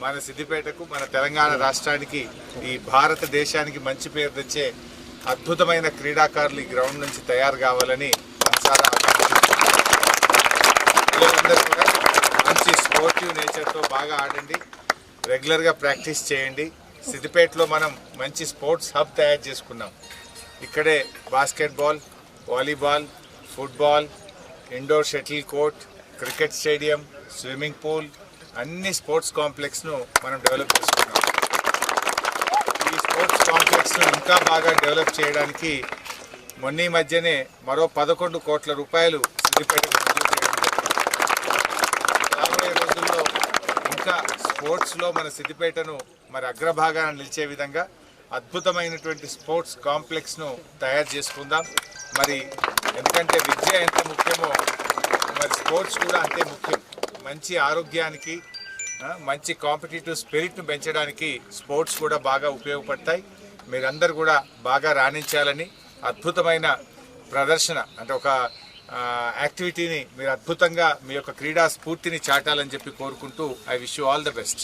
మన సిద్దిపేటకు మన తెలంగాణ రాష్ట్రానికి ఈ భారతదేశానికి మంచి పేరు తెచ్చే అద్భుతమైన క్రీడాకారులు ఈ గ్రౌండ్ నుంచి తయారు కావాలని మనసారా పిల్లలందరూ కూడా మంచి స్పోర్టివ్ నేచర్తో బాగా ఆడండి. రెగ్యులర్గా ప్రాక్టీస్ చేయండి. సిద్దిపేటలో మనం మంచి స్పోర్ట్స్ హబ్ తయారు చేసుకున్నాం. ఇక్కడే basketball volleyball football indoor shuttle court cricket stadium swimming pool అన్ని స్పోర్ట్స్ కాంప్లెక్స్ను మనం డెవలప్ చేసుకున్నాం. స్పోర్ట్స్ ఇంకా బాగా డెవలప్ చేయడానికి మొన్న మధ్యనే మరో పదకొండు కోట్ల రూపాయలు సిద్దిపేటకు రాబోయే రోజుల్లో ఇంకా స్పోర్ట్స్లో మన సిద్దిపేటను మరి అగ్రభాగాన నిలిచే విధంగా అద్భుతమైనటువంటి స్పోర్ట్స్ కాంప్లెక్స్ను తయారు చేసుకుందాం. మరి ఎందుకంటే విద్య ఎంత ముఖ్యమో మరి స్పోర్ట్స్ కూడా అంతే ముఖ్యం. మంచి ఆరోగ్యానికి మంచి కాంపిటేటివ్ స్పిరిట్ను పెంచడానికి స్పోర్ట్స్ కూడా బాగా ఉపయోగపడతాయి. మీరందరూ కూడా బాగా రాణించాలని అద్భుతమైన ప్రదర్శన అంటే ఒక యాక్టివిటీని మీరు అద్భుతంగా మీ యొక్క క్రీడా స్ఫూర్తిని చాటాలని చెప్పి కోరుకుంటూ I wish you all the best.